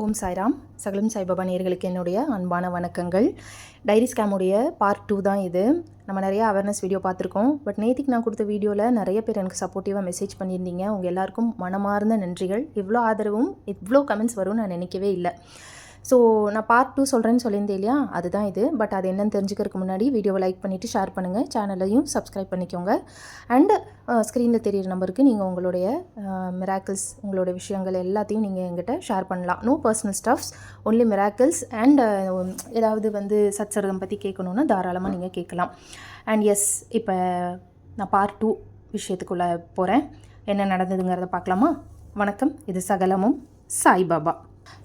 ஓம் சாய்ராம். சகலம் சாய்பாபா நேர்களுக்கு என்னுடைய அன்பான வணக்கங்கள். டைரி ஸ்கேமுடைய பார்ட் டூ தான் இது. நம்ம நிறைய அவேர்னஸ் வீடியோ பார்த்துருக்கோம். பட் நேத்திக்கு நான் கொடுத்த வீடியோவில் நிறைய பேர் எனக்கு சப்போர்ட்டிவாக மெசேஜ் பண்ணியிருந்தீங்க. உங்கள் எல்லாருக்கும் மனமார்ந்த நன்றிகள். இவ்வளோ ஆதரவும் இவ்வளோ கமெண்ட்ஸ் வரும்னு நான் நினைக்கவே இல்லை. ஸோ நான் பார்ட் டூ சொல்கிறேன்னு சொல்லியிருந்தேன் இல்லையா? அதுதான் இது. பட் அது என்னன்னு தெரிஞ்சுக்கிறதுக்கு முன்னாடி வீடியோவை லைக் பண்ணிவிட்டு ஷேர் பண்ணுங்கள் சேனலையும் சப்ஸ்கிரைப் பண்ணிக்கோங்க. அண்டு ஸ்க்ரீனில் uh, தெரியிற நம்பருக்கு நீங்கள் உங்களுடைய uh, மிராக்கிள்ஸ் உங்களோட விஷயங்கள் எல்லாத்தையும் நீங்கள் எங்கிட்ட ஷேர் பண்ணலாம். No personal stuffs only miracles and ஏதாவது வந்து சத்சரகம் பற்றி கேட்கணுன்னா தாராளமாக நீங்கள் கேட்கலாம். அண்ட் எஸ் இப்போ நான் பார்ட் டூ விஷயத்துக்குள்ளே போகிறேன் என்ன நடந்ததுங்கிறத பார்க்கலாமா? வணக்கம். இது சகலமும் சாய்பாபா.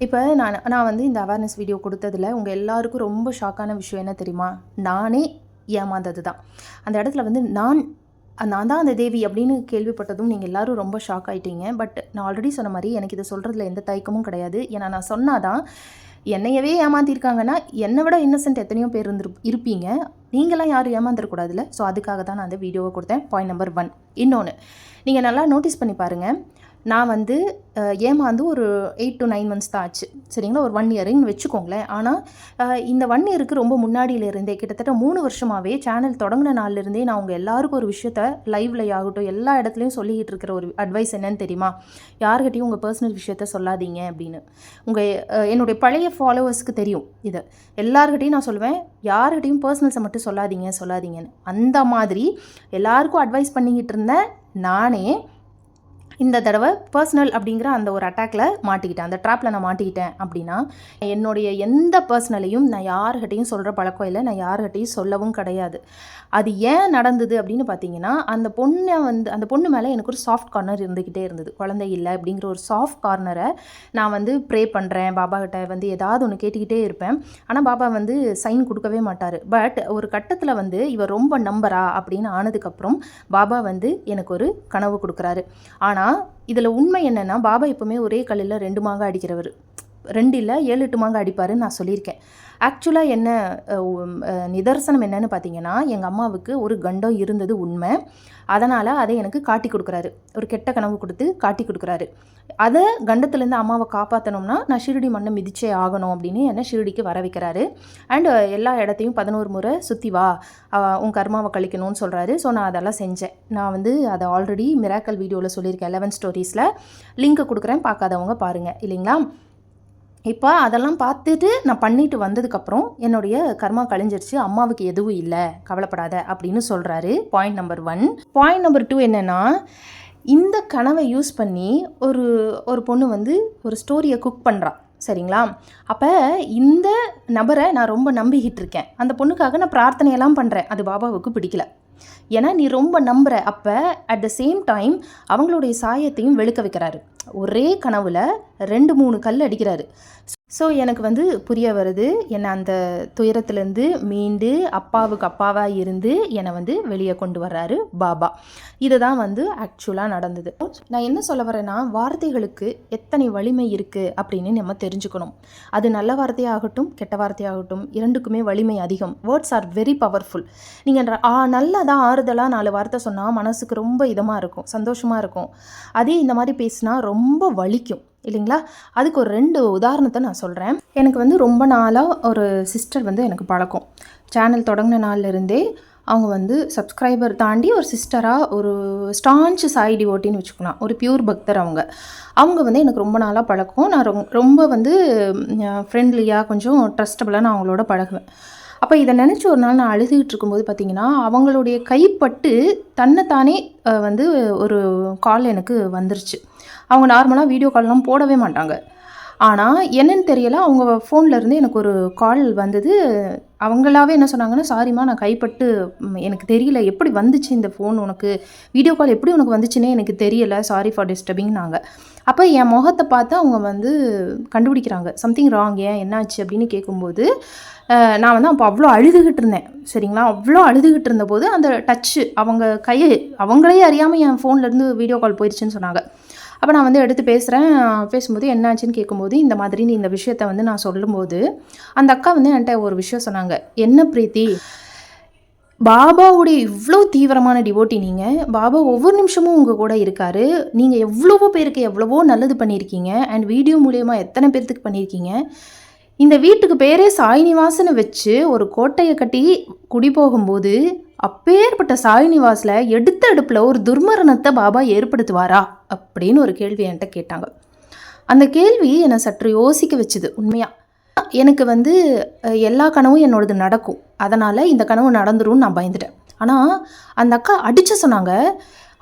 இப்போ நான் நான் வந்து இந்த அவேர்னஸ் வீடியோ கொடுத்ததில் உங்கள் எல்லாருக்கும் ரொம்ப ஷாக்கான விஷயம் என்ன தெரியுமா? நானே ஏமாந்தது தான் அந்த இடத்துல வந்து நான் நான் தான் அந்த தேவி அப்படின்னு கேள்விப்பட்டதும் நீங்கள் எல்லோரும் ரொம்ப ஷாக் ஆகிட்டீங்க பட் நான் ஆல்ரெடி சொன்ன மாதிரி எனக்கு இதை சொல்கிறதுல எந்த தயக்கமும் கிடையாது. ஏன்னா நான் சொன்னாதான் என்னையவே ஏமாத்திருக்காங்கன்னா என்னை விட இன்னசென்ட் எத்தனையோ பேர் இருந்து இருப்பீங்க. நீங்களாம் யாரும் ஏமாந்துடக்கூடாதுல்ல. ஸோ அதுக்காக தான் நான் அந்த வீடியோவை கொடுத்தேன். பாயிண்ட் நம்பர் ஒன் இன்னொன்று நீங்கள் நல்லா நோட்டீஸ் பண்ணி பாருங்கள் நான் வந்து ஏமாந்து ஒரு எயிட் டு நைன் மந்த்ஸ் தான் ஆச்சு. சரிங்களா? ஒரு ஒன் இயருன்னு வச்சுக்கோங்களேன். ஆனால் இந்த ஒன் இயருக்கு ரொம்ப முன்னாடியிலேருந்தே கிட்டத்தட்ட மூணு வருஷமாகவே சேனல் தொடங்கின நாள்லேருந்தே நான் உங்கள் எல்லாருக்கும் ஒரு விஷயத்த லைவ்ல ஆகட்டும் எல்லா இடத்துலையும் சொல்லிக்கிட்டு இருக்கிற ஒரு அட்வைஸ் என்னன்னு தெரியுமா? யார்கிட்டையும் உங்கள் பர்சனல் விஷயத்த சொல்லாதீங்க அப்படின்னு. உங்கள் என்னுடைய பழைய ஃபாலோவர்ஸ்க்கு தெரியும் இது. எல்லாருக்கிட்டையும் நான் சொல்லுவேன் யார்கிட்டையும் பர்சனல்ஸை மட்டும் சொல்லாதீங்க சொல்லாதீங்கன்னு. அந்த மாதிரி எல்லாருக்கும் அட்வைஸ் பண்ணிக்கிட்டு இருந்தேன் நானே இந்த தடவை பர்சனல் அப்படிங்கிற அந்த ஒரு அட்டாக்ல மாட்டிக்கிட்டேன். அந்த ட்ராப்பில் நான் மாட்டிக்கிட்டேன் அப்படின்னா என்னுடைய எந்த பர்சனலையும் நான் யாருக்கிட்டையும் சொல்கிற பழக்கம் இல்லை. நான் யாருக்கிட்டையும் சொல்லவும் கிடையாது. அது ஏன் நடந்தது அப்படின்னு பார்த்தீங்கன்னா அந்த பொண்ணை வந்து அந்த பொண்ணு மேலே எனக்கு ஒரு சாஃப்ட் கார்னர் இருந்துக்கிட்டே இருந்தது. குழந்தை இல்லை அப்படிங்கிற ஒரு சாஃப்ட் கார்னரை நான் வந்து ப்ரே பண்ணுறேன் பாபா கிட்ட வந்து ஏதாவது ஒன்று கேட்டுக்கிட்டே இருப்பேன். ஆனால் பாபா வந்து சைன் கொடுக்கவே மாட்டார். பட் ஒரு கட்டத்தில் வந்து இவர் ரொம்ப நம்பரா அப்படின்னு ஆனதுக்கப்புறம் பாபா வந்து எனக்கு ஒரு கனவு கொடுக்குறாரு. ஆனால் இதில் உண்மை என்னென்னா பாபா எப்போவுமே ஒரே கல்லில் ரெண்டு மாங்காய் அடிக்கிறவர். ரெண்டு இல்லை ஏழு எட்டு மாங்காய் அடிப்பாருன்னு நான் சொல்லியிருக்கேன். ஆக்சுவலாக என்ன நிதர்சனம் என்னன்னு பார்த்தீங்கன்னா எங்கள் அம்மாவுக்கு ஒரு கண்டம் இருந்தது உண்மை. அதனால் அதை எனக்கு காட்டி கொடுக்குறாரு. ஒரு கெட்ட கனவு கொடுத்து காட்டி கொடுக்குறாரு. அதை கண்டத்துலேருந்து அம்மாவை காப்பாற்றணும்னா நான் ஷிரடி மண்ணை மிதிச்சே ஆகணும் அப்படின்னு என்னை ஷிரடிக்கு வர வைக்கிறாரு. அண்ட் எல்லா இடத்தையும் பதினோரு முறை சுற்றி வா உன் கர்மாவை கழிக்கணும்னு சொல்கிறாரு ஸோ நான் அதெல்லாம் செஞ்சேன். நான் வந்து அதை ஆல்ரெடி மிராக்கல் வீடியோவில் சொல்லியிருக்கேன். லெவன் ஸ்டோரிஸில் லிங்க்கை கொடுக்குறேன். பார்க்காதவங்க பாருங்கள் இல்லைங்களா? இப்போ அதெல்லாம் பார்த்துட்டு நான் பண்ணிட்டு வந்ததுக்கப்புறம் என்னுடைய கர்மா கழிஞ்சிருச்சு அம்மாவுக்கு எதுவும் இல்லை கவலைப்படாத அப்படின்னு சொல்கிறாரு point number one point number two என்னென்னா இந்த கனவை யூஸ் பண்ணி ஒரு ஒரு பொண்ணு வந்து ஒரு ஸ்டோரியை குக் பண்ணுறா சரிங்களா? அப்போ இந்த நபரை நான் ரொம்ப நம்பிக்கிட்டு இருக்கேன். அந்த பொண்ணுக்காக நான் பிரார்த்தனையெல்லாம் பண்ணுறேன் அது பாபாவுக்கு பிடிக்கல. ஏன்னா நீ ரொம்ப நம்புகிற அப்போ அட் த சேம் டைம் அவங்களுடைய சாயத்தையும் வெளுக்க வைக்கிறாரு. ஒரே கனவில் ரெண்டு மூணு கல் அடிக்கிறாரு. ஸோ எனக்கு வந்து புரிய வருது என்னை அந்த துயரத்துலேருந்து மீண்டு அப்பாவுக்கு அப்பாவாக இருந்து என்னை வந்து வெளியே கொண்டு வர்றாரு பாபா. இதை தான் வந்து ஆக்சுவலாக நடந்தது. நான் என்ன சொல்ல வரேன்னா வார்த்தைகளுக்கு எத்தனை வலிமை இருக்குது அப்படின்னு நம்ம தெரிஞ்சுக்கணும். அது நல்ல வார்த்தையாகட்டும் கெட்ட வார்த்தையாகட்டும் இரண்டுக்குமே வலிமை அதிகம். வேர்ட்ஸ் ஆர் வெரி பவர்ஃபுல் நீங்கள் ஆ நல்லதாக ஆறுதலாக நாலு வார்த்தை சொன்னால் மனசுக்கு ரொம்ப இதமாக இருக்கும் சந்தோஷமாக இருக்கும். அதே இந்த மாதிரி பேசினா ரொம்ப ரொம்ப வலிக்கும் இல்லைங்களா? அதுக்கு ஒரு ரெண்டு உதாரணத்தை நான் சொல்கிறேன் எனக்கு வந்து ரொம்ப நாளாக ஒரு சிஸ்டர் வந்து எனக்கு பழக்கம். சேனல் தொடங்கின நாள்ல இருந்தே அவங்க வந்து சப்ஸ்கிரைபர் தாண்டி ஒரு சிஸ்டராக ஒரு ஸ்டான்ச் சாய் டிவோட்டின்னு வச்சுக்கலாம். ஒரு பியூர் பக்தர் அவங்க. அவங்க வந்து எனக்கு ரொம்ப நாளாக பழக்கம். நான் ரொம்ப வந்து ஃப்ரெண்ட்லியாக கொஞ்சம் ட்ரஸ்டபுளாக நான் அவங்களோட பழகுவேன். அப்போ இதை நினச்சி ஒரு நாள் நான் அழுதுகிட்டு இருக்கும்போது பார்த்தீங்கன்னா அவங்களுடைய கைப்பட்டு தன்னைத்தானே வந்து ஒரு கால் எனக்கு வந்துருச்சு. அவங்க நார்மலாக வீடியோ கால்லாம் போடவே மாட்டாங்க. ஆனால் என்னன்னு தெரியல அவங்க ஃபோன்லேருந்து எனக்கு ஒரு கால் வந்தது. அவங்களாவே என்ன சொன்னாங்கன்னா சாரிம்மா நான் கைப்பட்டு எனக்கு தெரியல. எப்படி வந்துச்சு இந்த ஃபோன் உனக்கு? வீடியோ கால் எப்படி உனக்கு வந்துச்சுன்னே எனக்கு தெரியல. சாரி ஃபார் டிஸ்டர்பிங்னாங்க அப்போ என் முகத்தை பார்த்து அவங்க வந்து கண்டுபிடிக்கிறாங்க. சம்திங் ராங் ஏன்? என்னாச்சு? அப்படின்னு கேட்கும்போது நான் வந்து அப்போ அவ்வளோ அழுதுகிட்டு இருந்தேன். சரிங்களா? அவ்வளோ அழுதுகிட்டு இருந்தபோது அந்த டச்சு அவங்க கையை அவங்களே அறியாமல் என் ஃபோன்லேருந்து வீடியோ கால் போயிடுச்சுன்னு சொன்னாங்க. அப்போ நான் வந்து எடுத்து பேசுகிறேன் பேசும்போது என்னாச்சுன்னு கேட்கும்போது இந்த மாதிரி நீ இந்த விஷயத்த வந்து நான் சொல்லும்போது அந்த அக்கா வந்து என்கிட்ட ஒரு விஷயம் சொன்னாங்க. என்ன பிரீத்தி? பாபாவுடைய இவ்வளோ தீவிரமான டிவோட்டி நீங்கள் பாபா ஒவ்வொரு நிமிஷமும் உங்கள் கூட இருக்காரு. நீங்கள் எவ்வளவோ பேருக்கு எவ்வளவோ நல்லது பண்ணியிருக்கீங்க. அண்ட் வீடியோ மூலயமா எத்தனை பேர்த்துக்கு பண்ணியிருக்கீங்க. இந்த வீட்டுக்கு பேரே சாய்நிவாசனை வச்சு ஒரு கோட்டையை கட்டி குடி போகும்போது அப்பேற்பட்ட சாய்நிவாஸில் எடுத்த அடுப்பில் ஒரு துர்மரணத்தை பாபா ஏற்படுத்துவாரா? அப்படின்னு ஒரு கேள்வி என்கிட்ட கேட்டாங்க. அந்த கேள்வி என்னை சற்று யோசிக்க வச்சுது உண்மையாக எனக்கு வந்து எல்லா கனவும் என்னோடது நடக்கும். அதனால் இந்த கனவு நடந்துரும்னு நான் பயந்துட்டேன். ஆனால் அந்த அக்கா அடித்து சொன்னாங்க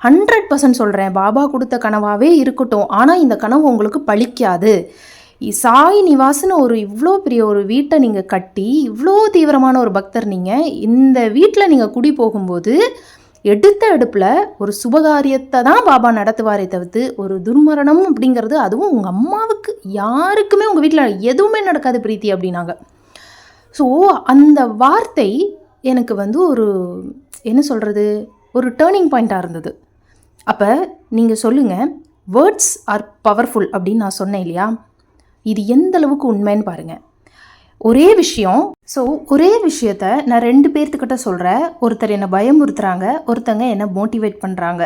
ஹண்ட்ரட் பர்சன்ட் சொல்கிறேன் பாபா கொடுத்த கனவாகவே இருக்கட்டும். ஆனால் இந்த கனவு உங்களுக்கு பழிக்காது. சாய் நிவாஸ்னு ஒரு இவ்வளோ பெரிய ஒரு வீட்டை நீங்கள் கட்டி இவ்வளோ தீவிரமான ஒரு பக்தர் நீங்கள் இந்த வீட்டில் நீங்கள் குடி போகும்போது எடுத்த அடுப்பில் ஒரு சுபகாரியத்தை தான் பாபா நடத்துவாரே தவிர்த்து ஒரு துர்மரணம் அப்படிங்கிறது அதுவும் உங்கள் அம்மாவுக்கு யாருக்குமே உங்கள் வீட்டில் எதுவுமே நடக்காது பிரீத்தி அப்படின்னாங்க. ஸோ அந்த வார்த்தை எனக்கு வந்து ஒரு என்ன சொல்கிறது ஒரு டேர்னிங் பாயிண்ட்டாக இருந்தது. அப்போ நீங்கள் சொல்லுங்கள் வேர்ட்ஸ் ஆர் பவர்ஃபுல் அப்படின்னு நான் சொன்னேன் இல்லையா? இது எந்த அளவுக்கு உண்மைன்னு பாருங்கள் ஒரே விஷயம் ஸோ ஒரே விஷயத்த நான் ரெண்டு பேர்த்துக்கிட்ட சொல்கிறேன் ஒருத்தர் என்னை பயமுறுத்துறாங்க ஒருத்தங்க என்னை மோட்டிவேட் பண்ணுறாங்க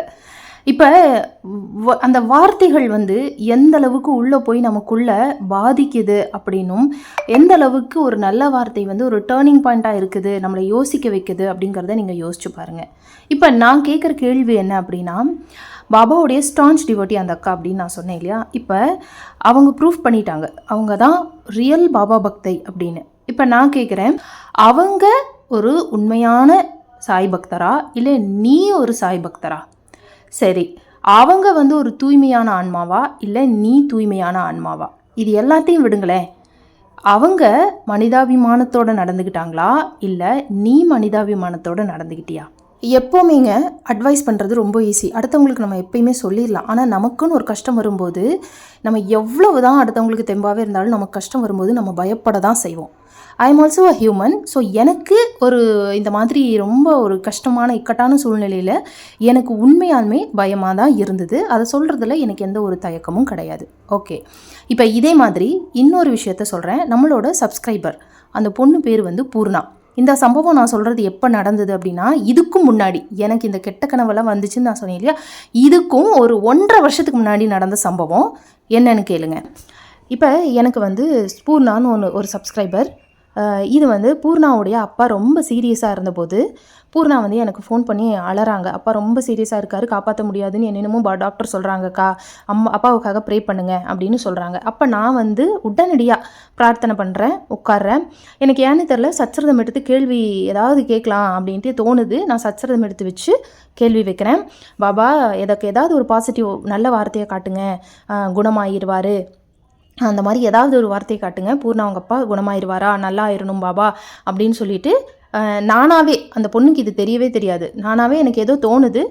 இப்போ வ- அந்த வார்த்தைகள் வந்து எந்த அளவுக்கு உள்ளே போய் நமக்குள்ளே பாதிக்குது அப்படின்னும் எந்த அளவுக்கு ஒரு நல்ல வார்த்தை வந்து ஒரு டேர்னிங் பாயிண்ட்டாக இருக்குது நம்மளை யோசிக்க வைக்குது அப்படிங்கிறத நீங்கள் யோசிச்சு பாருங்கள் இப்போ நான் கேட்குற கேள்வி என்ன அப்படின்னா பாபாவுடைய ஸ்டான்ச் டிவோட்டி அந்த அக்கா அப்படின்னு நான் சொன்னேன் இல்லையா? இப்போ அவங்க ப்ரூஃப் பண்ணிட்டாங்க. அவங்க தான் ரியல் பாபா பக்தை அப்படின்னு. இப்போ நான் கேட்குறேன் அவங்க ஒரு உண்மையான சாய் பக்தரா? இல்லை நீ ஒரு சாய் பக்தரா? சரி அவங்க வந்து ஒரு தூய்மையான ஆன்மாவா? இல்லை நீ தூய்மையான ஆன்மாவா? இது எல்லாத்தையும் விடுங்களேன். அவங்க மனிதாபிமானத்தோட நடந்துக்கிட்டாங்களா இல்லை நீ மனிதாபிமானத்தோட நடந்துக்கிட்டியா எப்போவுமேங்க அட்வைஸ் பண்ணுறது ரொம்ப ஈஸி அடுத்தவங்களுக்கு நம்ம எப்பயுமே சொல்லிடலாம். ஆனால் நமக்குன்னு ஒரு கஷ்டம் வரும்போது நம்ம எவ்வளவு தான் அடுத்தவங்களுக்கு தெம்பாகவே இருந்தாலும் நமக்கு கஷ்டம் வரும்போது நம்ம பயப்பட தான் செய்வோம். I am also a human so எனக்கு ஒரு இந்த மாதிரி ரொம்ப ஒரு கஷ்டமான இக்கட்டான சூழ்நிலையில் எனக்கு உண்மையாலுமே பயமாக தான் இருந்தது. அதை சொல்கிறதுல எனக்கு எந்த ஒரு தயக்கமும் கிடையாது. ஓகே இப்போ இதே மாதிரி இன்னொரு விஷயத்த சொல்கிறேன் நம்மளோட சப்ஸ்கிரைபர் அந்த பொண்ணு பேர் வந்து பூர்ணா. இந்த சம்பவம் நான் சொல்கிறது எப்போ நடந்தது அப்படின்னா இதுக்கும் முன்னாடி. எனக்கு இந்த கெட்ட கனவெல்லாம் வந்துச்சுன்னு நான் சொன்னேன் இல்லையா? இதுக்கும் ஒரு ஒன்றரை வருஷத்துக்கு முன்னாடி நடந்த சம்பவம் என்னன்னு கேளுங்க. இப்போ எனக்கு வந்து பூர்ணான்னு ஒன்று ஒரு சப்ஸ்கிரைபர் இது வந்து பூர்ணாவுடைய அப்பா ரொம்ப சீரியஸாக இருந்தபோது பூர்ணா வந்து எனக்கு ஃபோன் பண்ணி அலறாங்க. அப்பா ரொம்ப சீரியஸாக இருக்காரு காப்பாற்ற முடியாதுன்னு என்னென்னமோ பா டாக்டர் சொல்கிறாங்கக்கா அம்மா அப்பாவுக்காக ப்ரே பண்ணுங்க அப்படின்னு சொல்கிறாங்க அப்போ நான் வந்து உடனடியாக பிரார்த்தனை பண்ணுறேன் உட்கார்றேன். எனக்கு ஏன்னு தெரில சச்சரதம் எடுத்து கேள்வி ஏதாவது கேட்கலாம் அப்படின்ட்டு தோணுது. நான் சச்சரதம் எடுத்து வச்சு கேள்வி வைக்கிறேன். பாபா எனக்கு ஏதாவது ஒரு பாசிட்டிவ் நல்ல வார்த்தையை காட்டுங்க. ஆஹ் அந்த மாதிரி ஏதாவது ஒரு வார்த்தையை காட்டுங்க. பூர்ணா அவங்க அப்பா குணமாயிருவாரா? நல்லா ஆயிரணும் பாபா அப்படின்னு சொல்லிட்டு நானாவே அந்த பொண்ணுக்கு இது தெரியவே தெரியாது. நானாவே எனக்கு ஏதோ தோணுது.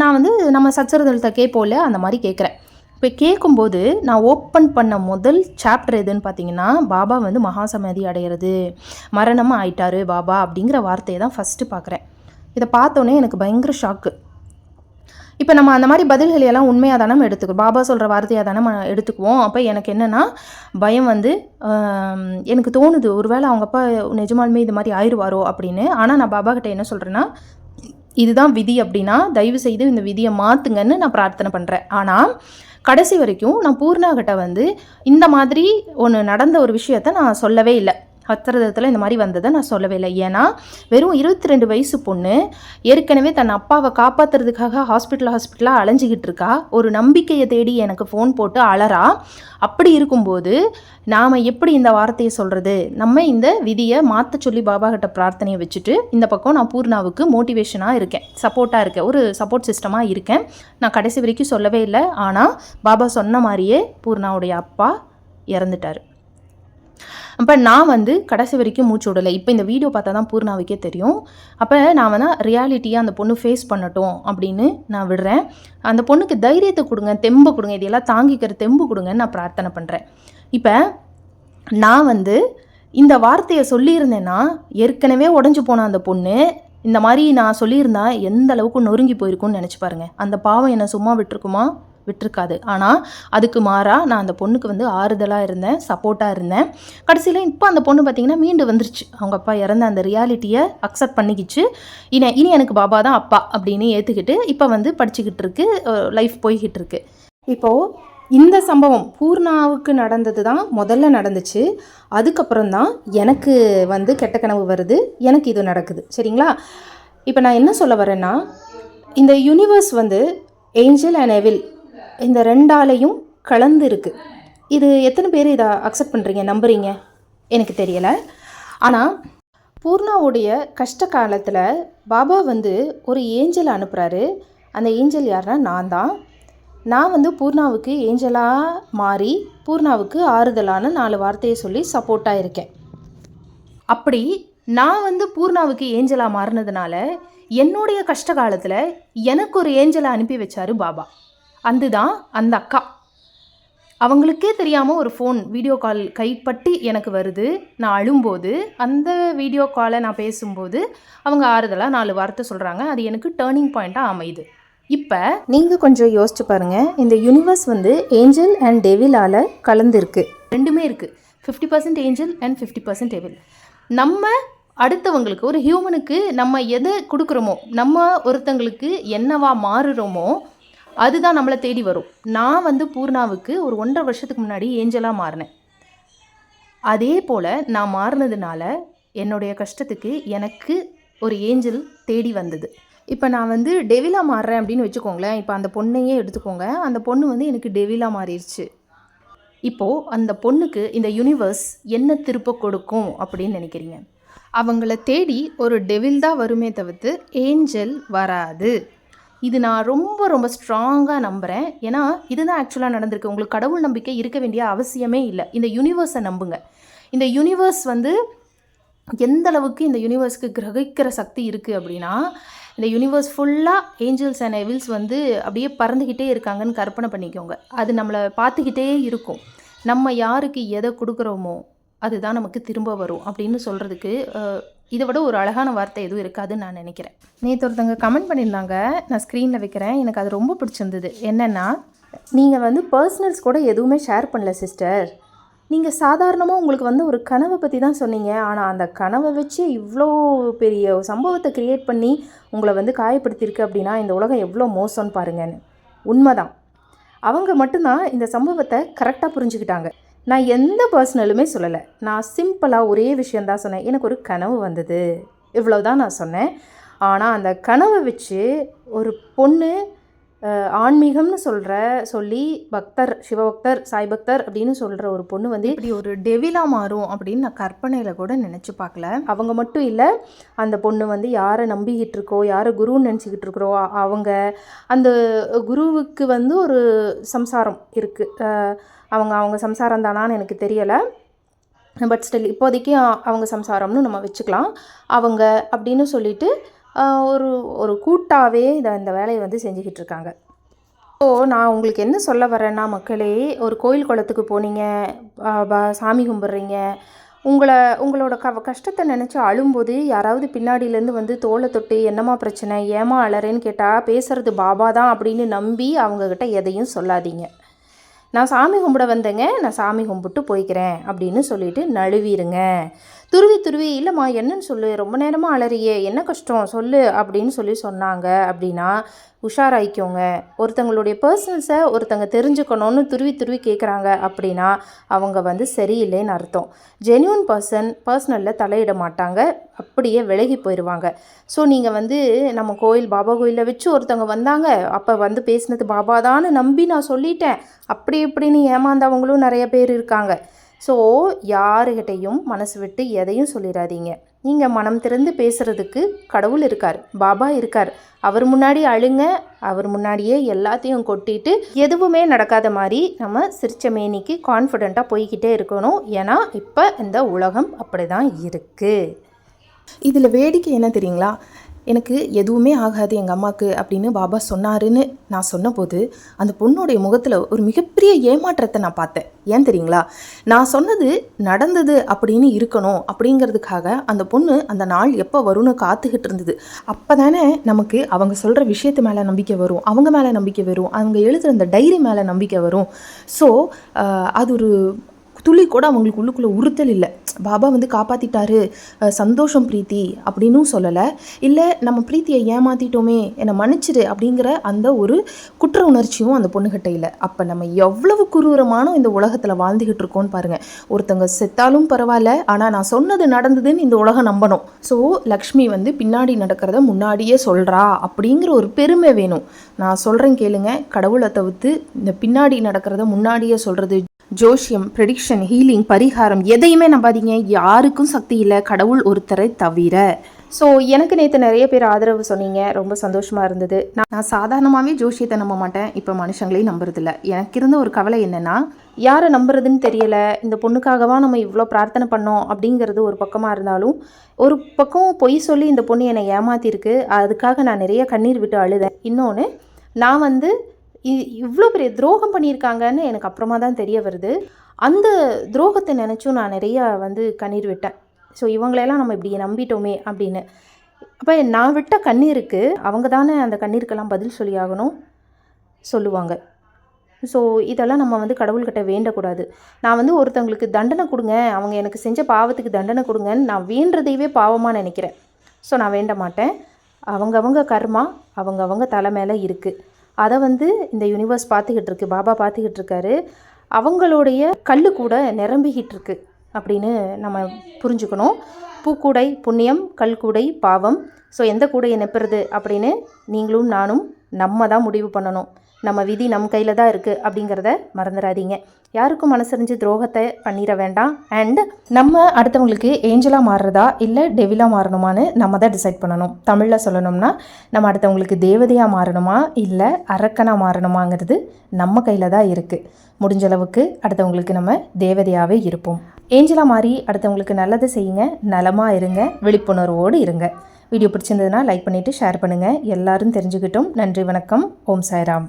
நான் வந்து நம்ம சச்சரதத்தை கேட்போம்ல அந்த மாதிரி கேட்குறேன். இப்போ கேட்கும்போது நான் ஓப்பன் பண்ண முதல் சாப்டர் எதுன்னு பார்த்தீங்கன்னா பாபா வந்து மகாசமாதி அடையிறது மரணமாக ஆயிட்டாரு பாபா அப்படிங்கிற வார்த்தையை தான் ஃபஸ்ட்டு பார்க்குறேன். இதை பார்த்தோன்னே எனக்கு பயங்கர ஷாக்கு இப்போ நம்ம அந்த மாதிரி பதில்களை எல்லாம் உண்மையாக தானே நம்ம பாபா சொல்கிற வார்த்தையாக தானே நம்ம எடுத்துக்குவோம். அப்போ எனக்கு என்னென்னா பயம் வந்து எனக்கு தோணுது ஒருவேளை அவங்க அப்பா நிஜமாலுமே இது மாதிரி ஆயிடுவாரோ அப்படின்னு. ஆனால் நான் பாபா கிட்ட என்ன சொல்கிறேன்னா இதுதான் விதி அப்படின்னா தயவு செய்து இந்த விதியை மாற்றுங்கன்னு நான் பிரார்த்தனை பண்ணுறேன் ஆனால் கடைசி வரைக்கும் நான் பூர்ணாகிட்ட வந்து இந்த மாதிரி ஒன்று நடந்த ஒரு விஷயத்த நான் சொல்லவே இல்லை. ஹத்திரதத்தில் இந்த மாதிரி வந்ததை நான் சொல்லவே இல்லை. ஏன்னா வெறும் இருபத்தி ரெண்டு வயசு பொண்ணு ஏற்கனவே தன் அப்பாவை காப்பாற்றுறதுக்காக ஹாஸ்பிட்டல் ஹாஸ்பிட்டலாக அலைஞ்சிக்கிட்டு இருக்கா. ஒரு நம்பிக்கையை தேடி எனக்கு ஃபோன் போட்டு அலறா. அப்படி இருக்கும்போது நாம் எப்படி இந்த வார்த்தையை சொல்கிறது நம்ம இந்த விதியை மாற்ற சொல்லி பாபா கிட்ட பிரார்த்தனையை வச்சுட்டு இந்த பக்கம் நான் பூர்ணாவுக்கு மோட்டிவேஷனாக இருக்கேன். சப்போர்ட்டாக இருக்கேன். ஒரு சப்போர்ட் சிஸ்டமாக இருக்கேன். நான் கடைசி வரைக்கும் சொல்லவே இல்லை. ஆனால் பாபா சொன்ன மாதிரியே பூர்ணாவுடைய அப்பா இறந்துட்டார். அப்போ நான் வந்து கடைசி வரைக்கும் மூச்சு விடலை. இப்போ இந்த வீடியோ பார்த்தா தான் பூர்ணாவுக்கே தெரியும். அப்போ நான் வந்து ரியாலிட்டியாக அந்த பொண்ணு ஃபேஸ் பண்ணட்டும் அப்படின்னு நான் விடுறேன். அந்த பொண்ணுக்கு தைரியத்தை கொடுங்க தெம்பு கொடுங்க இதெல்லாம் தாங்கிக்கிற தெம்பு கொடுங்கன்னு நான் பிரார்த்தனை பண்ணுறேன் இப்போ நான் வந்து இந்த வார்த்தையை சொல்லியிருந்தேன்னா ஏற்கனவே உடஞ்சி போன அந்த பொண்ணு இந்த மாதிரி நான் சொல்லியிருந்தா எந்த அளவுக்கு நொறுங்கி போயிருக்கும்னு நினச்சி பாருங்க. அந்த பாவம் என்னை சும்மா விட்டுருக்குமா? விட்டுருக்காது. ஆனால் அதுக்கு மாறாக நான் அந்த பொண்ணுக்கு வந்து ஆறுதலாக இருந்தேன் சப்போர்ட்டாக இருந்தேன். கடைசியில் இப்போ அந்த பொண்ணு பார்த்திங்கன்னா மீண்டு வந்துருச்சு. அவங்க அப்பா இறந்த அந்த ரியாலிட்டியை அக்செப்ட் பண்ணிக்கிச்சு. இனி இனி எனக்கு பாபா தான் அப்பா அப்படின்னு ஏற்றுக்கிட்டு இப்போ வந்து படிச்சுக்கிட்டு இருக்கு லைஃப் போய்கிட்டு இருக்கு. இப்போது இந்த சம்பவம் பூர்ணாவுக்கு நடந்தது தான் முதல்ல நடந்துச்சு. அதுக்கப்புறம் தான் எனக்கு வந்து கெட்ட கனவு வருது எனக்கு இது நடக்குது. சரிங்களா? இப்போ நான் என்ன சொல்ல வரேன்னா இந்த யூனிவர்ஸ் வந்து ஏஞ்சல் அண்ட் எவில் இந்த ரெண்டாலையும் கலந்து இருக்குது இது எத்தனை பேர் இதை அக்செப்ட் பண்ணுறீங்க நம்புறீங்க? எனக்கு தெரியலை. ஆனால் பூர்ணாவுடைய கஷ்ட காலத்தில் பாபா வந்து ஒரு ஏஞ்சல் அனுப்புகிறாரு அந்த ஏஞ்சல் யாருன்னா நான் தான். நான் வந்து பூர்ணாவுக்கு ஏஞ்சலாக மாறி பூர்ணாவுக்கு ஆறுதலான நாலு வார்த்தையை சொல்லி சப்போர்ட்டாக இருக்கேன். அப்படி நான் வந்து பூர்ணாவுக்கு ஏஞ்சலாக மாறினதுனால என்னுடைய கஷ்ட காலத்தில் எனக்கு ஒரு ஏஞ்சலை அனுப்பி வச்சாரு பாபா. அதுதான் அந்த அக்கா. அவங்களுக்கே தெரியாமல் ஒரு ஃபோன் வீடியோ கால் கைப்பட்டி எனக்கு வருது. நான் அழும்போது அந்த வீடியோ காலை நான் பேசும்போது அவங்க ஆறுதலாக நாலு வார்த்தை சொல்கிறாங்க அது எனக்கு டேர்னிங் பாயிண்ட்டாக அமையுது. இப்போ நீங்கள் கொஞ்சம் யோசிச்சு பாருங்கள் இந்த யூனிவர்ஸ் வந்து ஏஞ்சல் அண்ட் டெவிலால் கலந்துருக்கு. ரெண்டுமே இருக்குது fifty percent angel and fifty percent devil நம்ம அடுத்தவங்களுக்கு ஒரு ஹியூமனுக்கு நம்ம எதை கொடுக்குறோமோ நம்ம ஒருத்தங்களுக்கு என்னவா மாறுறோமோ அதுதான் நம்மளை தேடி வரும். நான் வந்து பூர்ணாவுக்கு ஒரு ஒன்றரை வருஷத்துக்கு முன்னாடி ஏஞ்சலாக மாறினேன். அதே போல் நான் மாறினதுனால என்னுடைய கஷ்டத்துக்கு எனக்கு ஒரு ஏஞ்சல் தேடி வந்தது. இப்போ நான் வந்து டெவிலாக மாறுறேன் அப்படின்னு வச்சுக்கோங்களேன். இப்போ அந்த பொண்ணையே எடுத்துக்கோங்க. அந்த பொண்ணு வந்து எனக்கு டெவிலாக மாறிடுச்சு. இப்போது அந்த பொண்ணுக்கு இந்த யூனிவர்ஸ் என்ன திருப்ப கொடுக்கும் அப்படின்னு நினைக்கிறீங்க? அவங்கள தேடி ஒரு டெவில் தான் வருமே தவிர்த்து ஏஞ்சல் வராது. இது நான் ரொம்ப ரொம்ப ஸ்ட்ராங்காக நம்புகிறேன் ஏன்னா இதுதான் ஆக்சுவலாக நடந்திருக்கு. உங்களுக்கு கடவுள் நம்பிக்கை இருக்க வேண்டிய அவசியமே இல்லை. இந்த யூனிவர்ஸை நம்புங்க. இந்த யூனிவர்ஸ் வந்து எந்த அளவுக்கு இந்த யூனிவர்ஸ்க்கு கிரகிக்கிற சக்தி இருக்குது அப்படின்னா இந்த யூனிவர்ஸ் ஃபுல்லாக ஏஞ்சல்ஸ் அண்ட் எவில்ஸ் வந்து அப்படியே பறந்துக்கிட்டே இருக்காங்கன்னு கற்பனை பண்ணிக்கோங்க. அது நம்மளை பார்த்துக்கிட்டே இருக்கும். நம்ம யாருக்கு எதை கொடுக்குறோமோ அதுதான் நமக்கு திரும்ப வரும் அப்படின்னு சொல்கிறதுக்கு இதை விட ஒரு அழகான வார்த்தை எதுவும் இருக்காதுன்னு நான் நினைக்கிறேன். நேற்று ஒருத்தவங்க கமெண்ட் பண்ணியிருந்தாங்க. நான் ஸ்க்ரீனில் வைக்கிறேன். எனக்கு அது ரொம்ப பிடிச்சிருந்தது. என்னென்னா நீங்கள் வந்து பர்சனல்ஸ் கூட எதுவுமே ஷேர் பண்ணல சிஸ்டர் நீங்கள் சாதாரணமாக உங்களுக்கு வந்து ஒரு கனவை பற்றி தான் சொன்னீங்க. ஆனால் அந்த கனவை வச்சு இவ்வளோ பெரிய சம்பவத்தை க்ரியேட் பண்ணி உங்களை வந்து காயப்படுத்தியிருக்கு அப்படின்னா இந்த உலகம் எவ்வளோ மோசம்னு பாருங்கன்னு. உண்மைதான். அவங்க மட்டும்தான் இந்த சம்பவத்தை கரெக்டாக புரிஞ்சுக்கிட்டாங்க. நான் எந்த பர்சனலுமே சொல்லலை. நான் சிம்பிளாக ஒரே விஷயந்தான் சொன்னேன். எனக்கு ஒரு கனவு வந்தது. இவ்வளோ தான் நான் சொன்னேன். ஆனால் அந்த கனவை வச்சு ஒரு பொண்ணு ஆன்மீகம்னு சொல்கிற சொல்லி பக்தர் சிவபக்தர் சாய் பக்தர் அப்படின்னு சொல்கிற ஒரு பொண்ணு வந்து இப்படி ஒரு டெவிலாக மாறும் அப்படின்னு நான் கற்பனையில் கூட நினச்சி பார்க்கல. அவங்க மட்டும் இல்லை அந்த பொண்ணு வந்து யாரை நம்பிக்கிட்டு இருக்கோ யாரை குருன்னு நினச்சிக்கிட்டு இருக்கிறோ அவங்க அந்த குருவுக்கு வந்து ஒரு சம்சாரம் இருக்குது அவங்க அவங்க சம்சாரம் தானான்னு எனக்கு தெரியலை. பட் ஸ்டில் இப்போதைக்கு அவங்க சம்சாரம்னு நம்ம வச்சுக்கலாம். அவங்க அப்படின்னு சொல்லிட்டு ஒரு ஒரு கூட்டாகவே இதை இந்த வேலையை வந்து செஞ்சுக்கிட்டு இருக்காங்க. ஸோ நான் உங்களுக்கு என்ன சொல்ல வரேன்னா மக்களே ஒரு கோயில் குளத்துக்கு போனீங்க ப- சாமி கும்பிட்றீங்க உங்களை உங்களோட க கஷ்டத்தை நினச்சி அழும்போது யாராவது பின்னாடியிலேருந்து வந்து தோலை தொட்டு என்னம்மா பிரச்சனை? ஏமா அழறேன்னு கேட்டால் பேசுகிறது பாபா தான் அப்படின்னு நம்பி அவங்கக்கிட்ட எதையும் சொல்லாதீங்க. நான் சாமி கும்பிட வந்தேங்க நான் சாமி கும்பிட்டு போய்க்கிறேன் அப்படின்னு சொல்லிட்டு நழுவிடுங்க துருவி துருவி இல்லைம்மா என்னன்னு சொல்லு ரொம்ப நேரமாக அலறியே என்ன கஷ்டம்? சொல்லு அப்படின்னு சொல்லி சொன்னாங்க அப்படின்னா உஷாராய்க்கோங்க. ஒருத்தங்களுடைய பர்சனல்ஸை ஒருத்தங்க தெரிஞ்சுக்கணும்னு துருவி துருவி கேட்குறாங்க அப்படின்னா அவங்க வந்து சரியில்லைன்னு அர்த்தம். ஜென்யூன் பர்சன் பர்சனலில் தலையிட மாட்டாங்க அப்படியே விலகி போயிடுவாங்க ஸோ நீங்கள் வந்து நம்ம கோயில் பாபா கோயிலில் வச்சு ஒருத்தவங்க வந்தாங்க அப்போ வந்து பேசினது பாபா தான்னு நம்பி நான் சொல்லிட்டேன். அப்படி இப்படின்னு ஏமாந்தவங்களும் நிறைய பேர் இருக்காங்க. ஸோ யாருக்கிட்டையும் மனசு விட்டு எதையும் சொல்லிடாதீங்க நீங்கள் மனம் திறந்து பேசுகிறதுக்கு கடவுள் இருக்கார் பாபா இருக்கார். அவர் முன்னாடி அழுங்க அவர் முன்னாடியே எல்லாத்தையும் கொட்டிட்டு எதுவுமே நடக்காத மாதிரி நம்ம சிரிச்ச மேனிக்கு கான்ஃபிடெண்ட்டாக போய்கிட்டே இருக்கணும். ஏன்னா இப்போ இந்த உலகம் அப்படி தான் இருக்குது இதில் வேடிக்கை என்ன தெரியுங்களா? எனக்கு எதுவுமே ஆகாது எங்கள் அம்மாவுக்கு அப்படின்னு பாபா சொன்னாருன்னு நான் சொன்னபோது அந்த பொண்ணுடைய முகத்தில் ஒரு மிகப்பெரிய ஏமாற்றத்தை நான் பார்த்தேன். ஏன் தெரியுங்களா? நான் சொன்னது நடந்தது அப்படின்னு இருக்கணும் அப்படிங்கிறதுக்காக அந்த பொண்ணு அந்த நாள் எப்போ வரும்னு காத்துக்கிட்டு இருந்தது. அப்போ தானே நமக்கு அவங்க சொல்கிற விஷயத்து மேலே நம்பிக்கை வரும் அவங்க மேலே நம்பிக்கை வரும் அவங்க எழுதுகிற அந்த டைரி மேலே நம்பிக்கை வரும். ஸோ அது ஒரு துளி கூட அவங்களுக்கு உள்ளுக்குள்ளே உறுத்தல் இல்லை. பாபா வந்து காப்பாற்றிட்டாரு சந்தோஷம் பிரீத்தி அப்படின்னும் சொல்லலை. இல்லை நம்ம பிரீத்தியை ஏமாற்றிட்டோமே என்னை மன்னிச்சிடு அப்படிங்கிற அந்த ஒரு குற்ற உணர்ச்சியும் அந்த பொண்ணுகிட்ட இல்லை. அப்போ நம்ம எவ்வளவு குரூரமான இந்த உலகத்தில் வாழ்ந்துக்கிட்டு இருக்கோம்னு பாருங்கள் ஒருத்தங்க செத்தாலும் பரவாயில்ல ஆனால் நான் சொன்னது நடந்ததுன்னு இந்த உலகம் நம்பணும். ஸோ லக்ஷ்மி வந்து பின்னாடி நடக்கிறத முன்னாடியே சொல்கிறா அப்படிங்கிற ஒரு பெருமை வேணும். நான் சொல்கிறேன் கேளுங்க கடவுளை தவிர்த்து இந்த பின்னாடி நடக்கிறத முன்னாடியே சொல்கிறது ஜோஷியம் ப்ரெடிக்ஷன் ஹீலிங் பரிகாரம் எதையுமே நம்பாதீங்க. யாருக்கும் சக்தி இல்லை கடவுள் ஒருத்தரை தவிர. ஸோ எனக்கு நேற்று நிறைய பேர் ஆதரவு சொன்னீங்க. ரொம்ப சந்தோஷமாக இருந்தது. நான் சாதாரணமாகவே ஜோஷியத்தை நம்ப மாட்டேன். இப்போ மனுஷங்களையும் நம்புறதில்ல. எனக்கு இருந்த ஒரு கவலை என்னென்னா யாரை நம்புறதுன்னு தெரியலை. இந்த பொண்ணுக்காகவா நம்ம இவ்வளோ பிரார்த்தனை பண்ணோம் அப்படிங்கிறது ஒரு பக்கமாக இருந்தாலும் ஒரு பக்கம் பொய் சொல்லி இந்த பொண்ணு என்னை ஏமாத்திருக்கு. அதுக்காக நான் நிறைய கண்ணீர் விட்டு அழுதேன். இன்னொன்று நான் வந்து இவ்வளோ பெரிய துரோகம் பண்ணியிருக்காங்கன்னு எனக்கு அப்புறமா தான் தெரிய வருது. அந்த துரோகத்தை நினச்சும் நான் நிறையா வந்து கண்ணீர் விட்டேன். ஸோ இவங்களெல்லாம் நம்ம இப்படி நம்பிட்டோமே அப்படின்னு. அப்போ நான் விட்ட கண்ணீருக்கு அவங்க தானே அந்த கண்ணீருக்கெல்லாம் பதில் சொல்லி ஆகணும் சொல்லுவாங்க. ஸோ இதெல்லாம் நம்ம வந்து கடவுள்கிட்ட வேண்டக்கூடாது. நான் வந்து ஒருத்தவங்களுக்கு தண்டனை கொடுங்க அவங்க எனக்கு செஞ்ச பாவத்துக்கு தண்டனை கொடுங்கன்னு நான் வேண்டுறதையவே பாவமாக நினைக்கிறேன். ஸோ நான் வேண்ட மாட்டேன். அவங்கவங்க கர்மா அவங்கவங்க தலை மேலே இருக்குது அதை வந்து இந்த யூனிவர்ஸ் பார்த்துக்கிட்டு இருக்கு பாபா பார்த்துக்கிட்டு இருக்காரு. அவங்களுடைய கல் கூட நிரம்பிக்கிட்டு இருக்கு அப்படின்னு நம்ம புரிஞ்சுக்கணும். பூக்கூடை புண்ணியம் கல்கூடை பாவம். ஸோ எந்த கூடையை நெப்புறது அப்படின்னு நீங்களும் நானும் நம்ம தான் முடிவு பண்ணணும். நம்ம விதி நம் கையில் தான் இருக்குது அப்படிங்கிறத மறந்துடாதீங்க யாருக்கும் மனசறிஞ்சு துரோகத்தை பண்ணிட வேண்டாம். அண்ட் நம்ம அடுத்தவங்களுக்கு ஏஞ்சலாக மாறுறதா இல்லை டெவிலாக மாறணுமான்னு நம்ம தான் டிசைட் பண்ணணும். தமிழில் சொல்லணும்னா நம்ம அடுத்தவங்களுக்கு தேவதையாக மாறணுமா இல்லை அரக்கனாக மாறணுமாங்கிறது நம்ம கையில் தான் இருக்குது முடிஞ்ச அளவுக்கு அடுத்தவங்களுக்கு நம்ம தேவதையாகவே இருப்போம். ஏஞ்சலாக மாறி அடுத்தவங்களுக்கு நல்லது செய்யுங்க. நலமாக இருங்க. விழிப்புணர்வோடு இருங்க. வீடியோ பிடிச்சிருந்ததுன்னா லைக் பண்ணிவிட்டு ஷேர் பண்ணுங்கள் எல்லாரும் தெரிஞ்சுக்கிட்டோம். நன்றி வணக்கம். ஓம் சாய்ராம்.